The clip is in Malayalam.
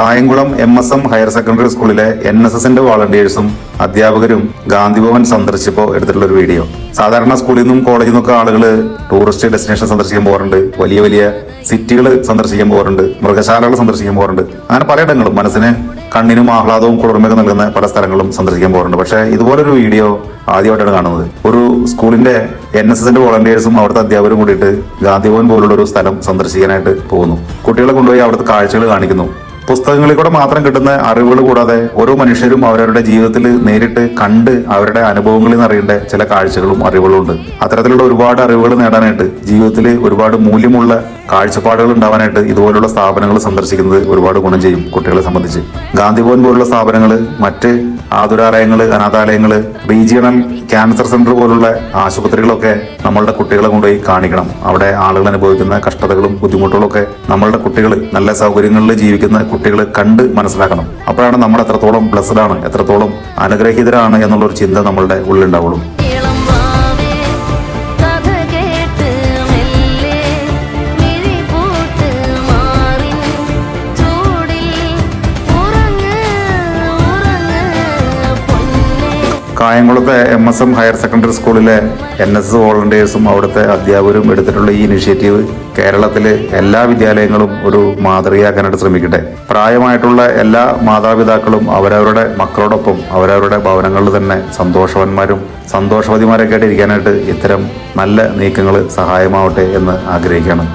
Kayamkulam M S M higher secondary സ്കൂളിലെ എൻ എസ് എസിന്റെ വോളണ്ടിയേഴ്സും അധ്യാപകരും ഗാന്ധിഭവൻ സന്ദർശിച്ചപ്പോൾ എടുത്തിട്ടുള്ള ഒരു വീഡിയോ. സാധാരണ സ്കൂളിൽ നിന്നും കോളേജിൽ നിന്നൊക്കെ ആളുകൾ ടൂറിസ്റ്റ് ഡെസ്റ്റിനേഷൻ സന്ദർശിക്കാൻ പോകാറുണ്ട്. വലിയ വലിയ സിറ്റികൾ സന്ദർശിക്കാൻ പോകാറുണ്ട്. മൃഗശാലകൾ സന്ദർശിക്കാൻ പോകാറുണ്ട്. അങ്ങനെ പലയിടങ്ങളും മനസ്സിന് കണ്ണിനും ആഹ്ലാദവും കുളിർമയൊക്കെ നൽകുന്ന പല സ്ഥലങ്ങളും സന്ദർശിക്കാൻ പോകാറുണ്ട്. പക്ഷേ ഇതുപോലൊരു വീഡിയോ ആദ്യമായിട്ടാണ് കാണുന്നത്. ഒരു സ്കൂളിന്റെ എൻ എസ് എസിന്റെ വോളണ്ടിയേഴ്സും അവിടുത്തെ അധ്യാപകരും കൂടിയിട്ട് ഗാന്ധിഭവൻ പോലുള്ള ഒരു സ്ഥലം സന്ദർശിക്കാനായിട്ട് പോകുന്നു. കുട്ടികളെ കൊണ്ടുപോയി അവിടുത്തെ കാഴ്ചകൾ കാണിക്കുന്നു. പുസ്തകങ്ങളിൽ കൂടെ മാത്രം കിട്ടുന്ന അറിവുകൾ കൂടാതെ ഓരോ മനുഷ്യരും അവരവരുടെ ജീവിതത്തിൽ നേരിട്ട് കണ്ട് അവരുടെ അനുഭവങ്ങളിൽ നിന്ന് അറിയേണ്ട ചില കാഴ്ചകളും അറിവുകളും ഉണ്ട്. അത്തരത്തിലുള്ള ഒരുപാട് അറിവുകൾ നേടാനായിട്ട് ജീവിതത്തിൽ ഒരുപാട് മൂല്യമുള്ള കാഴ്ചപ്പാടുകൾ ഉണ്ടാവാനായിട്ട് ഇതുപോലുള്ള സ്ഥാപനങ്ങൾ സന്ദർശിക്കുന്നത് ഒരുപാട് ഗുണം ചെയ്യും കുട്ടികളെ സംബന്ധിച്ച്. ഗാന്ധിഭവൻ പോലുള്ള സ്ഥാപനങ്ങൾ മറ്റ് ആതുരാലയങ്ങൾ അനാഥാലയങ്ങൾ റീജിയണൽ ക്യാൻസർ സെന്റർ പോലുള്ള ആശുപത്രികളൊക്കെ നമ്മളുടെ കുട്ടികളെ കൊണ്ടുപോയി കാണിക്കണം. അവിടെ ആളുകൾ അനുഭവിക്കുന്ന കഷ്ടതകളും ബുദ്ധിമുട്ടുകളും ഒക്കെ നമ്മളുടെ കുട്ടികൾ നല്ല സൗകര്യങ്ങളിൽ ജീവിക്കുന്ന കുട്ടികൾ കണ്ട് മനസ്സിലാക്കണം. അപ്പോഴാണ് നമ്മൾ എത്രത്തോളം ബ്ലസ്ഡ് ആണ് എത്രത്തോളം അനുഗ്രഹീതരാണ് എന്നുള്ളൊരു ചിന്ത നമ്മളുടെ ഉള്ളിലുണ്ടാവുള്ളൂ കായംകുളത്തെ M S M higher secondary സ്കൂളിലെ എൻ എസ് വോളണ്ടിയേഴ്സും അവിടുത്തെ അധ്യാപകരും എടുത്തിട്ടുള്ള ഈ ഇനിഷ്യേറ്റീവ് കേരളത്തിലെ എല്ലാ വിദ്യാലയങ്ങളും ഒരു മാതൃകയാക്കാനായിട്ട് ശ്രമിക്കട്ടെ. പ്രായമായിട്ടുള്ള എല്ലാ മാതാപിതാക്കളും അവരവരുടെ മക്കളോടൊപ്പം അവരവരുടെ ഭവനങ്ങളിൽ തന്നെ സന്തോഷവാന്മാരും സന്തോഷവതിമാരൊക്കെ ആയിട്ട് ഇരിക്കാനായിട്ട് ഇത്തരം നല്ല നീക്കങ്ങൾ സഹായമാവട്ടെ എന്ന് ആഗ്രഹിക്കുകയാണ്.